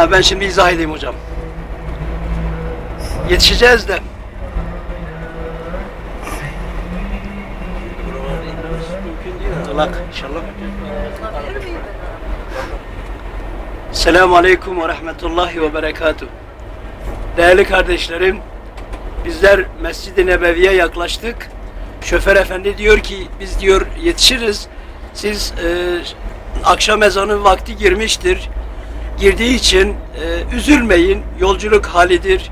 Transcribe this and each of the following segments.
Ha, ben şimdi izah edeyim hocam. Yetişeceğiz de. Talak inşallah. Selamun Aleyküm ve Rahmetullahi ve Berekatuhu. Değerli kardeşlerim, bizler Mescid-i Nebevi'ye yaklaştık. Şoför efendi diyor ki biz diyor yetişiriz. Siz e, akşam ezanı vakti girmiştir. Girdiği için e, üzülmeyin. Yolculuk halidir.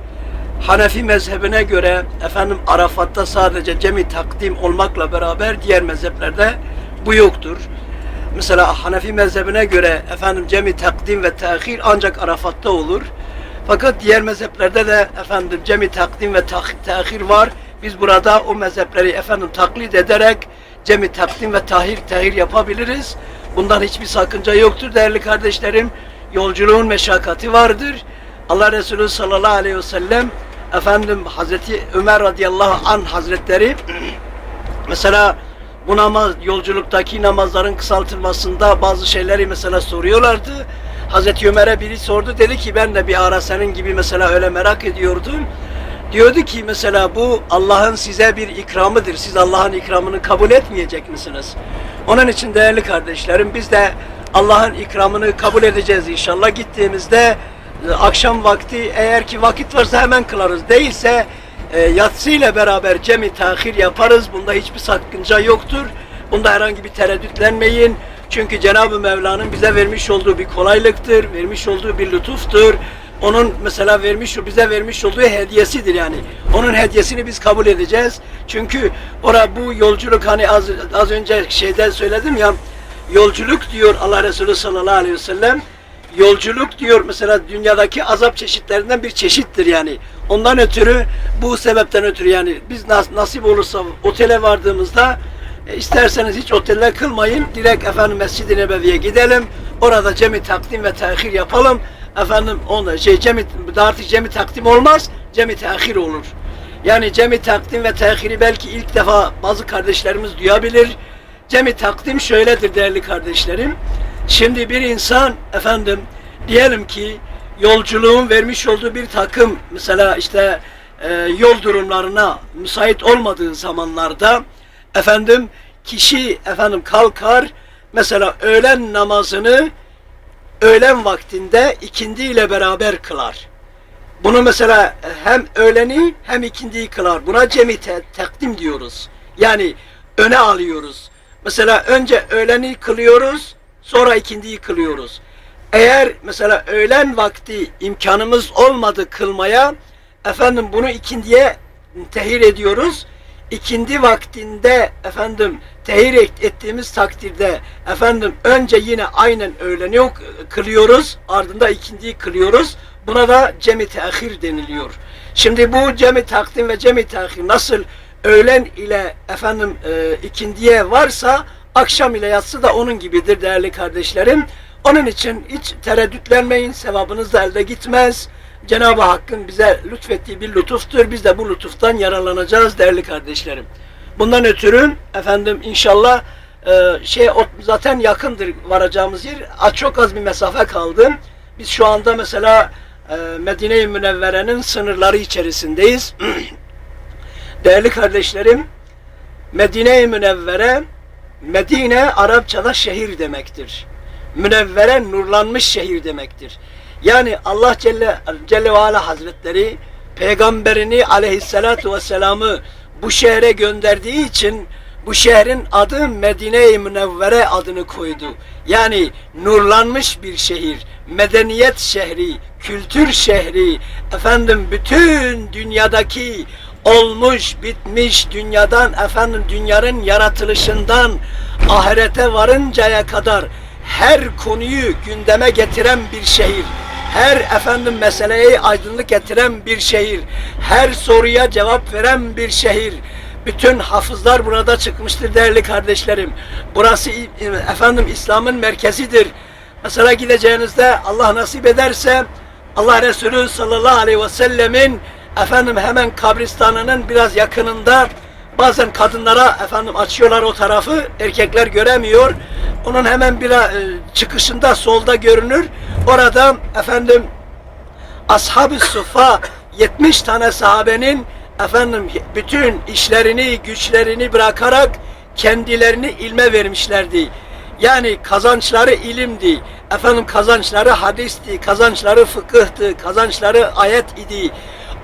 Hanefi mezhebine göre efendim Arafat'ta sadece cemi takdim olmakla beraber diğer mezheplerde bu yoktur. Mesela Hanefi mezhebine göre efendim cemi takdim ve tehir ancak Arafat'ta olur. Fakat diğer mezheplerde de efendim cemi takdim ve tehir var. Biz burada o mezhepleri efendim taklit ederek cemi takdim ve tahir tehir yapabiliriz. Bundan hiçbir sakınca yoktur değerli kardeşlerim. Yolculuğun meşakkati vardır. Allah Resulü sallallahu aleyhi ve sellem efendim Hazreti Ömer radıyallahu an hazretleri mesela bu namaz yolculuktaki namazların kısaltılmasında bazı şeyleri mesela soruyorlardı. Hazreti Ömer'e biri sordu dedi ki ben de bir ara senin gibi mesela öyle merak ediyordum. Diyordu ki mesela bu Allah'ın size bir ikramıdır. Siz Allah'ın ikramını kabul etmeyecek misiniz? Onun için değerli kardeşlerim biz de Allah'ın ikramını kabul edeceğiz inşallah. Gittiğimizde e, akşam vakti eğer ki vakit varsa hemen kılarız. Değilse e, yatsıyla beraber cemi tahir yaparız. Bunda hiçbir sakınca yoktur. Bunda herhangi bir tereddütlenmeyin. Çünkü Cenab-ı Mevla'nın bize vermiş olduğu bir kolaylıktır, vermiş olduğu bir lütuftur. Onun mesela vermiş bize vermiş olduğu hediyesidir yani. Onun hediyesini biz kabul edeceğiz. Çünkü ora bu yolculuk hani az, az önce şeyden söyledim ya yolculuk diyor Allah Resulü sallallahu aleyhi ve sellem yolculuk diyor mesela dünyadaki azap çeşitlerinden bir çeşittir yani. Ondan ötürü bu sebepten ötürü yani biz nas- nasip olursa otele vardığımızda e, isterseniz hiç otelde kılmayın. Direkt efendim Mescid-i Nebevi'ye gidelim. Orada cemi takdim ve tehir yapalım. Efendim onda şey cemi artık cemi takdim olmaz. Cemi tehir olur. Yani cemi takdim ve tehiri belki ilk defa bazı kardeşlerimiz duyabilir. Cemi takdim şöyledir değerli kardeşlerim. Şimdi bir insan efendim diyelim ki yolculuğun vermiş olduğu bir takım mesela işte e, yol durumlarına müsait olmadığı zamanlarda efendim kişi efendim kalkar mesela öğlen namazını öğlen vaktinde ikindi ile beraber kılar. Bunu mesela hem öğleni hem ikindiyi kılar. Buna cemi te- takdim diyoruz. Yani öne alıyoruz. Mesela önce öğleni kılıyoruz, sonra ikindiyi kılıyoruz. Eğer mesela öğlen vakti imkanımız olmadı kılmaya, efendim bunu ikindiye tehir ediyoruz. İkindi vaktinde efendim tehir et- ettiğimiz takdirde efendim önce yine aynen öğleni kılıyoruz, ardında ikindiyi kılıyoruz. Buna da cemi tehir deniliyor. Şimdi bu cemi takdim ve cemi tehir nasıl öğlen ile efendim e, ikindiye varsa akşam ile yatsı da onun gibidir değerli kardeşlerim. Onun için hiç tereddütlenmeyin. Sevabınız da elde gitmez. Cenab-ı Hakk'ın bize lütfettiği bir lütuftur. Biz de bu lütuftan yararlanacağız değerli kardeşlerim. Bundan ötürü efendim inşallah e, şey zaten yakındır varacağımız yer. Çok az bir mesafe kaldı. Biz şu anda mesela e, Medine-i Münevvere'nin sınırları içerisindeyiz. Değerli kardeşlerim, Medine-i Münevvere, Medine Arapçada şehir demektir. Münevvere nurlanmış şehir demektir. Yani Allah Celle, Celle ve Ala Hazretleri peygamberini aleyhissalatu vesselam'ı bu şehre gönderdiği için bu şehrin adı Medine-i Münevvere adını koydu. Yani nurlanmış bir şehir, medeniyet şehri, kültür şehri, efendim bütün dünyadaki olmuş, bitmiş dünyadan efendim dünyanın yaratılışından ahirete varıncaya kadar her konuyu gündeme getiren bir şehir. Her efendim meseleye aydınlık getiren bir şehir. Her soruya cevap veren bir şehir. Bütün hafızlar burada çıkmıştır değerli kardeşlerim. Burası efendim İslam'ın merkezidir. Mesela gideceğinizde Allah nasip ederse Allah Resulü sallallahu aleyhi ve sellemin efendim hemen kabristanının biraz yakınında bazen kadınlara efendim açıyorlar o tarafı erkekler göremiyor. Onun hemen bir e, çıkışında solda görünür. Orada efendim Ashab-ı Suffa 70 tane sahabenin efendim bütün işlerini, güçlerini bırakarak kendilerini ilme vermişlerdi. Yani kazançları ilimdi. Efendim kazançları hadisti, kazançları fıkıhtı, kazançları ayet idi.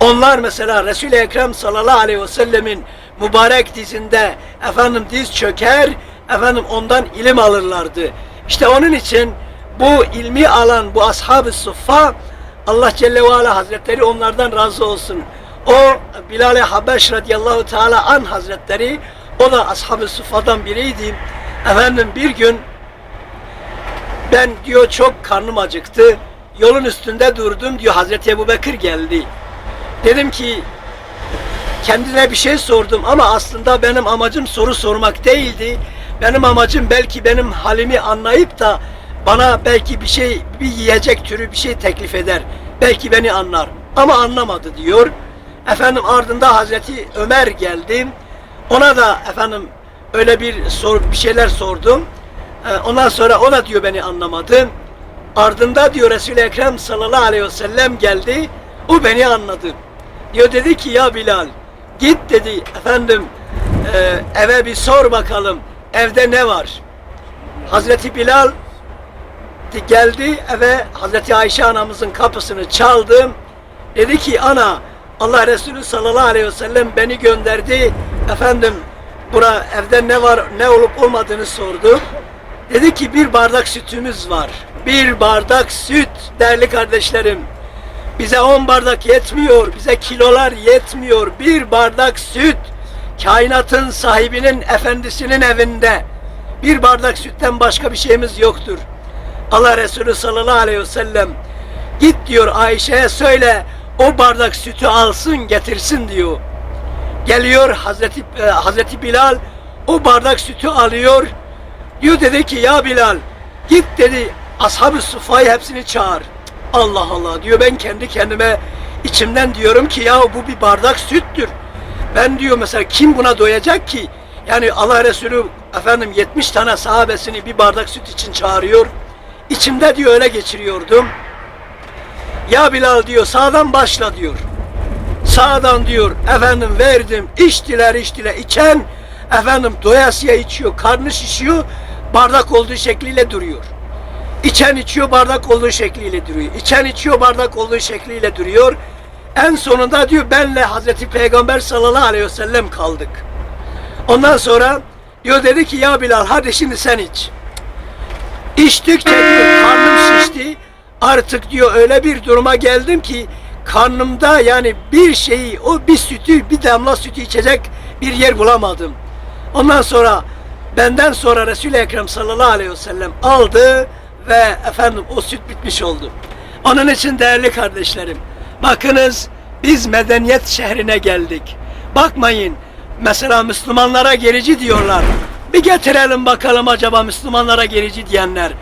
Onlar mesela Resul-i Ekrem sallallahu aleyhi ve sellemin mübarek dizinde efendim diz çöker, efendim ondan ilim alırlardı. İşte onun için bu ilmi alan bu ashab-ı suffa Allah Celle ve Ala Hazretleri onlardan razı olsun. O Bilal-i Habeş radıyallahu teala an Hazretleri o da ashab-ı suffadan biriydi. Efendim bir gün ben diyor çok karnım acıktı. Yolun üstünde durdum diyor Hazreti Ebu Bekir geldi. Dedim ki kendine bir şey sordum ama aslında benim amacım soru sormak değildi. Benim amacım belki benim halimi anlayıp da bana belki bir şey, bir yiyecek türü bir şey teklif eder. Belki beni anlar. Ama anlamadı diyor. Efendim ardında Hazreti Ömer geldi. Ona da efendim öyle bir sor, bir şeyler sordum. Ee, Ondan sonra o da diyor beni anlamadı. Ardında diyor Resul-i Ekrem sallallahu aleyhi ve sellem geldi. O beni anladı. Diyor dedi ki ya Bilal git dedi efendim e, eve bir sor bakalım evde ne var? Hazreti Bilal geldi eve Hazreti Ayşe anamızın kapısını çaldım. Dedi ki ana Allah Resulü sallallahu aleyhi ve sellem beni gönderdi. Efendim bura evde ne var ne olup olmadığını sordu. Dedi ki bir bardak sütümüz var. Bir bardak süt değerli kardeşlerim. Bize on bardak yetmiyor, bize kilolar yetmiyor. Bir bardak süt kainatın sahibinin efendisinin evinde. Bir bardak sütten başka bir şeyimiz yoktur. Allah Resulü sallallahu aleyhi ve sellem git diyor Ayşe'ye söyle o bardak sütü alsın getirsin diyor. Geliyor Hazreti e, Hazreti Bilal o bardak sütü alıyor. Diyor dedi ki ya Bilal git dedi ashab-ı hepsini çağır. Allah Allah diyor ben kendi kendime içimden diyorum ki ya bu bir bardak süttür. Ben diyor mesela kim buna doyacak ki? Yani Allah Resulü efendim 70 tane sahabesini bir bardak süt için çağırıyor. İçimde diyor öyle geçiriyordum. Ya Bilal diyor sağdan başla diyor. Sağdan diyor efendim verdim içtiler içtiler içen efendim doyasıya içiyor karnı şişiyor bardak olduğu şekliyle duruyor. İçen içiyor bardak olduğu şekliyle duruyor. İçen içiyor bardak olduğu şekliyle duruyor. En sonunda diyor benle Hazreti Peygamber sallallahu aleyhi ve sellem kaldık. Ondan sonra diyor dedi ki ya Bilal hadi şimdi sen iç. İçtikçe diyor karnım şişti. Artık diyor öyle bir duruma geldim ki karnımda yani bir şeyi o bir sütü bir damla sütü içecek bir yer bulamadım. Ondan sonra benden sonra Resul-i Ekrem sallallahu aleyhi ve sellem aldı ve efendim o süt bitmiş oldu. Onun için değerli kardeşlerim bakınız biz medeniyet şehrine geldik. Bakmayın mesela Müslümanlara gerici diyorlar. Bir getirelim bakalım acaba Müslümanlara gerici diyenler.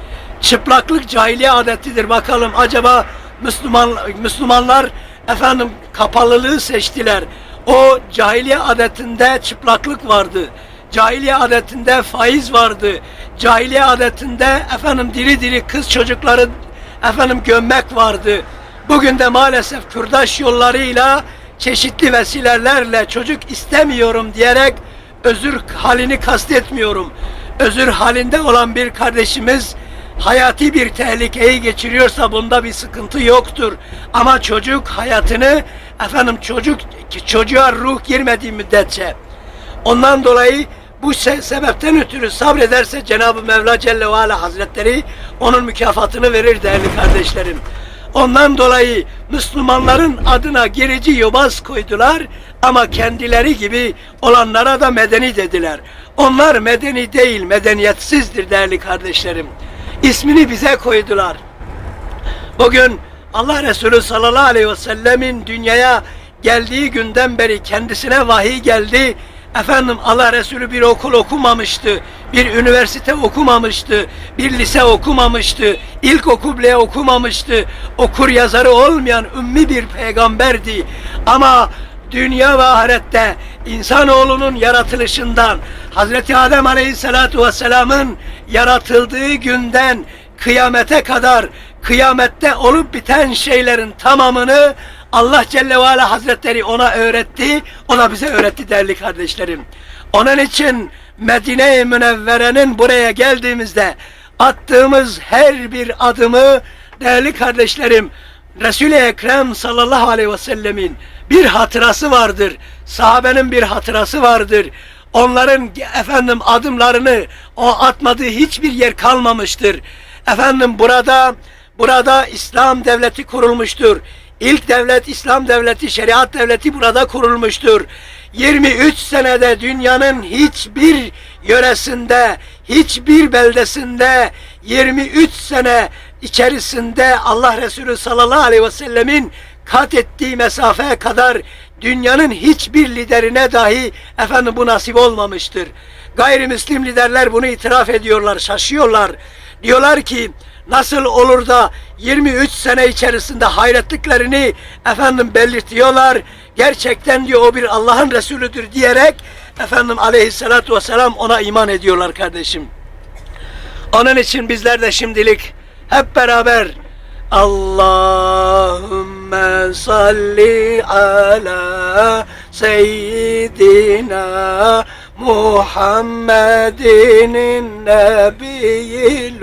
Çıplaklık cahiliye adetidir bakalım acaba Müslüman Müslümanlar efendim kapalılığı seçtiler. O cahiliye adetinde çıplaklık vardı. Cahiliye adetinde faiz vardı. Cahiliye adetinde efendim diri diri kız çocukları efendim gömmek vardı. Bugün de maalesef kürdaş yollarıyla çeşitli vesilelerle çocuk istemiyorum diyerek özür halini kastetmiyorum. Özür halinde olan bir kardeşimiz hayati bir tehlikeyi geçiriyorsa bunda bir sıkıntı yoktur. Ama çocuk hayatını efendim çocuk çocuğa ruh girmediği müddetçe ondan dolayı bu se- sebepten ötürü sabrederse Cenab-ı Mevla Celle ve Ala Hazretleri onun mükafatını verir değerli kardeşlerim. Ondan dolayı Müslümanların adına gerici yobaz koydular ama kendileri gibi olanlara da medeni dediler. Onlar medeni değil, medeniyetsizdir değerli kardeşlerim. İsmini bize koydular. Bugün Allah Resulü sallallahu aleyhi ve sellemin dünyaya geldiği günden beri kendisine vahiy geldi. Efendim Allah Resulü bir okul okumamıştı, bir üniversite okumamıştı, bir lise okumamıştı, ilkokul bile okumamıştı. Okur yazarı olmayan ümmi bir peygamberdi. Ama dünya ve ahirette insanoğlunun yaratılışından Hazreti Adem Aleyhisselatu Vesselam'ın yaratıldığı günden kıyamete kadar kıyamette olup biten şeylerin tamamını Allah Celle ve Ala Hazretleri ona öğretti. O da bize öğretti değerli kardeşlerim. Onun için Medine-i Münevvere'nin buraya geldiğimizde attığımız her bir adımı değerli kardeşlerim Resul-i Ekrem sallallahu aleyhi ve sellemin bir hatırası vardır. Sahabenin bir hatırası vardır. Onların efendim adımlarını o atmadığı hiçbir yer kalmamıştır. Efendim burada burada İslam devleti kurulmuştur. İlk devlet İslam devleti, şeriat devleti burada kurulmuştur. 23 senede dünyanın hiçbir yöresinde, hiçbir beldesinde 23 sene içerisinde Allah Resulü sallallahu aleyhi ve sellemin kat ettiği mesafeye kadar dünyanın hiçbir liderine dahi efendim bu nasip olmamıştır. Gayrimüslim liderler bunu itiraf ediyorlar, şaşıyorlar. Diyorlar ki nasıl olur da 23 sene içerisinde hayretliklerini efendim belirtiyorlar. Gerçekten diyor o bir Allah'ın Resulüdür diyerek efendim aleyhissalatu vesselam ona iman ediyorlar kardeşim. Onun için bizler de şimdilik hep beraber Allahümme salli ala seyyidina Muhammedin nebiyyil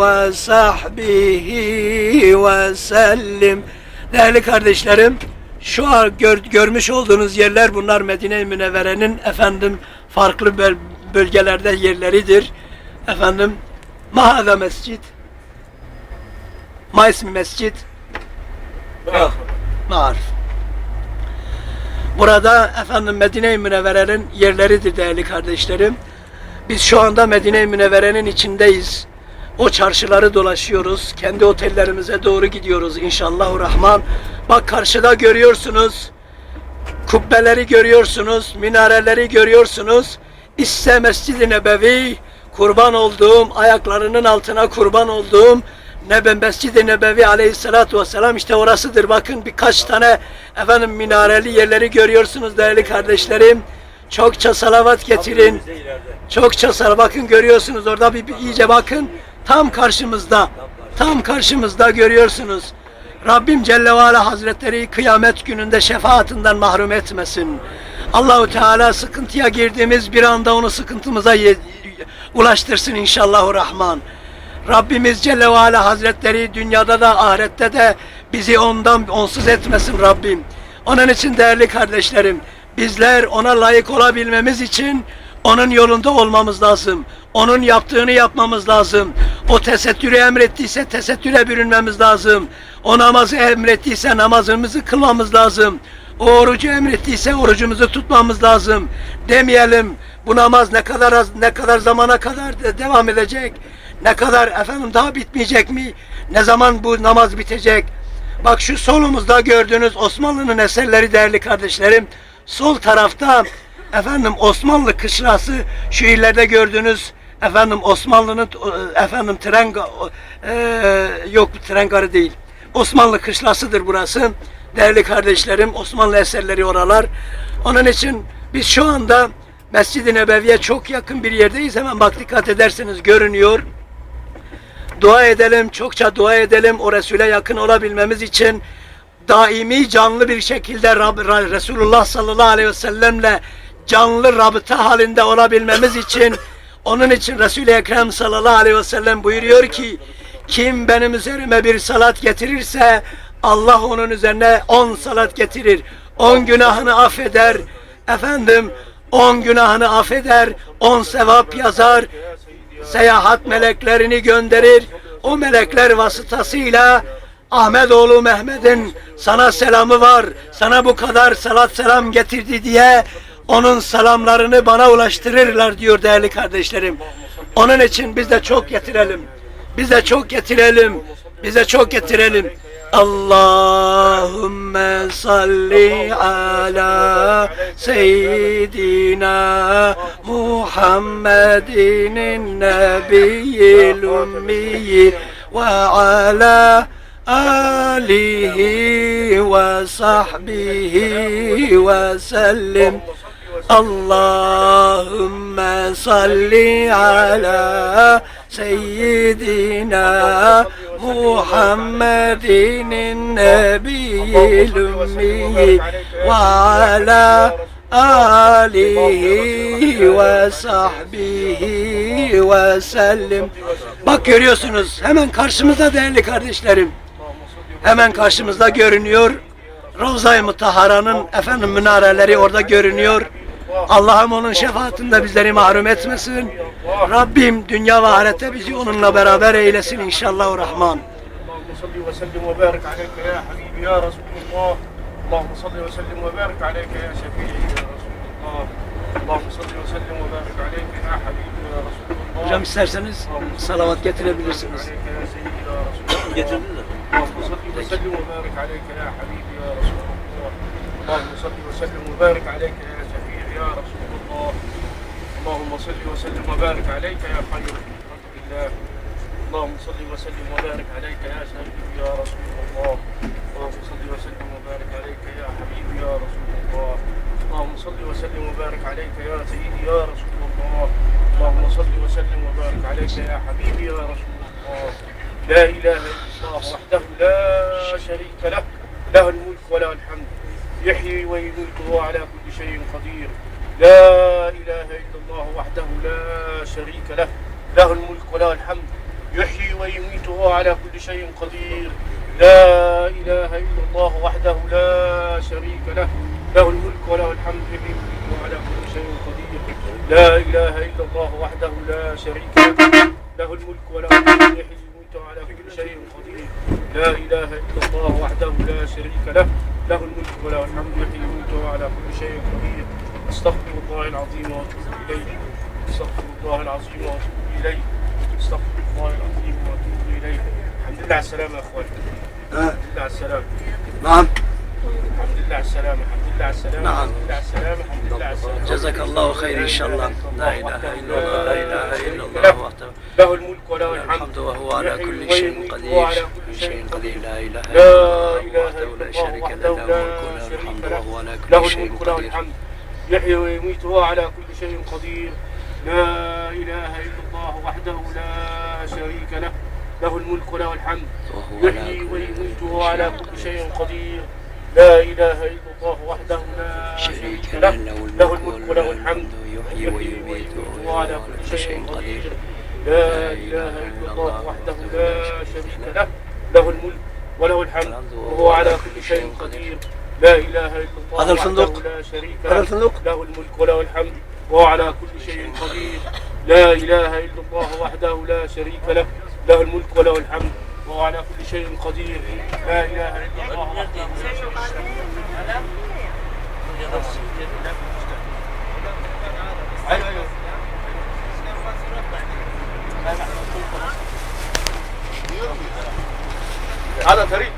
ve sahbihi ve sellim Değerli kardeşlerim, şu an gör- görmüş olduğunuz yerler bunlar Medine-i Münevvere'nin efendim farklı böl- bölgelerde yerleridir. Efendim Mahada Mescid, Ma ismi Mescid, Marif. Burada efendim Medine-i Münevvere'nin yerleridir değerli kardeşlerim. Biz şu anda Medine-i Münevvere'nin içindeyiz. O çarşıları dolaşıyoruz. Kendi otellerimize doğru gidiyoruz inşallah rahman. Bak karşıda görüyorsunuz. Kubbeleri görüyorsunuz. Minareleri görüyorsunuz. İşte Mescid-i Nebevi kurban olduğum, ayaklarının altına kurban olduğum Nebe Mescid-i Nebevi aleyhissalatu vesselam işte orasıdır. Bakın birkaç tane efendim minareli yerleri görüyorsunuz değerli kardeşlerim. Çokça salavat getirin. Çokça sal bakın görüyorsunuz orada bir, bir iyice bakın. Tam karşımızda. Tam karşımızda görüyorsunuz. Rabbim Celle ve Hazretleri kıyamet gününde şefaatinden mahrum etmesin. Allahu Teala sıkıntıya girdiğimiz bir anda onu sıkıntımıza ulaştırsın inşallahü rahman. Rabbimiz Celle ve Hazretleri dünyada da ahirette de bizi ondan onsuz etmesin Rabbim. Onun için değerli kardeşlerim, bizler ona layık olabilmemiz için onun yolunda olmamız lazım. Onun yaptığını yapmamız lazım. O tesettürü emrettiyse tesettüre bürünmemiz lazım. O namazı emrettiyse namazımızı kılmamız lazım. O orucu emrettiyse orucumuzu tutmamız lazım. Demeyelim bu namaz ne kadar az, ne kadar zamana kadar de- devam edecek? Ne kadar efendim daha bitmeyecek mi? Ne zaman bu namaz bitecek? Bak şu solumuzda gördüğünüz Osmanlı'nın eserleri değerli kardeşlerim. Sol tarafta efendim Osmanlı kışlası şu illerde gördüğünüz efendim Osmanlı'nın e, efendim tren e, yok tren garı değil. Osmanlı kışlasıdır burası. Değerli kardeşlerim Osmanlı eserleri oralar. Onun için biz şu anda Mescid-i Nebevi'ye çok yakın bir yerdeyiz. Hemen bak dikkat ederseniz görünüyor. Dua edelim, çokça dua edelim o Resul'e yakın olabilmemiz için daimi canlı bir şekilde Rab, Ra- Resulullah sallallahu aleyhi ve sellemle canlı rabıta halinde olabilmemiz için onun için Resul-i Ekrem sallallahu aleyhi ve sellem buyuruyor ki kim benim üzerime bir salat getirirse Allah onun üzerine on salat getirir. On günahını affeder. Efendim on günahını affeder. On sevap yazar seyahat meleklerini gönderir. O melekler vasıtasıyla Ahmetoğlu Mehmet'in sana selamı var. Sana bu kadar salat selam getirdi diye onun selamlarını bana ulaştırırlar diyor değerli kardeşlerim. Onun için biz de çok getirelim. Biz de çok getirelim. Biz de çok getirelim. Allahümme salli ala seyyidina Muhammedin nebiyil ummiyi ve ala alihi ve sahbihi ve sellim. Allahümme salli ala seyyidina Muhammedin nebiyil ümmiyi ve ala alihi ve sahbihi ve sellim. Bak görüyorsunuz hemen karşımızda değerli kardeşlerim. Hemen karşımızda görünüyor. Ravza-i Mutahara'nın efendim münareleri orada görünüyor. Allah'ım onun şefaatinde bizleri mahrum etmesin. Rabbim dünya ve ahirette bizi onunla beraber eylesin inşallah rahman. اللهم صل وسلم وبارك عليك يا حبيبي يا رسول الله اللهم صل وسلم وبارك عليك يا شفيعي يا رسول الله اللهم صل وسلم وبارك عليك يا حبيبي يا رسول الله Hocam isterseniz salavat getirebilirsiniz. عليك يا سيدي يا رسول الله اللهم صل وسلم وبارك عليك يا حبيبي يا رسول الله اللهم صل وسلم وبارك عليك يا شفيعي يا رسول الله. اللهم صل وسلم وبارك عليك يا خير خلق الله. اللهم صل وسلم وبارك عليك يا سيدي يا رسول الله. اللهم صل وسلم وبارك عليك يا حبيبي يا رسول الله. اللهم صل وسلم وبارك عليك يا سيدي يا رسول الله. اللهم صل وسلم وبارك عليك يا حبيبي يا رسول الله. لا إله إلا الله وحده لا شريك له. له الملك وله الحمد. يحيي ويميت وهو على كل شيء قدير. لا إله إلا الله وحده لا شريك له. له الملك وله الحمد. يحيي ويميت وهو على كل شيء قدير. لا إله إلا الله وحده لا شريك له. له الملك وله الحمد. يحيي ويميت وهو على كل شيء قدير. لا إله إلا الله وحده لا شريك له. له الملك وله الحمد. يحيي ويميت وهو على كل شيء قدير. لا إله إلا الله وحده لا شريك له. له الملك وله الحمد يحيي ويميت وهو على كل شيء قدير. أستغفر الله العظيم وأتوب إليه. أستغفر الله العظيم وأتوب إليه. أستغفر الله العظيم وأتوب إليه. الحمد لله على السلامة يا أخوان. الحمد لله على السلامة. Naam. الحمد لله على السلامة الحمد لله على السلامة نعم. الحمد لله على السلامة الحمد لله على السلامة. Cezakallahu hayır inşallah. La ilahe illallah, la ilahe illallah vahdehu. له الملك وله الحمد وهو على كل شيء قدير. شيء قدير. لا إله لا إلا الله وحده له لا شريك له. له الملك وله الحمد. يحيي ويميت وهو على كل شيء قدير. لا إله إلا الله وحده لا شريك له. له الملك وله الحمد. يحيي ويميت وهو على كل شيء قدير. لا إله إلا الله وحده لا شريك له. له. الملك وله الحمد. يحيي ويميت وهو على كل شيء قدير. لا إله إلا الله وحده لا شريك له. له. الملك وله الحمد. وهو على كل شيء قدير. لا إله إلا الله هذا الفندق. وحده لا شريك هذا له. الفندق. له الملك وله الحمد. وهو على كل شيء قدير. لا إله إلا الله وحده لا شريك له. له الملك وله الحمد. وهو على كل شيء قدير. لا إله إلا الله وحده لا شريك له. طريق.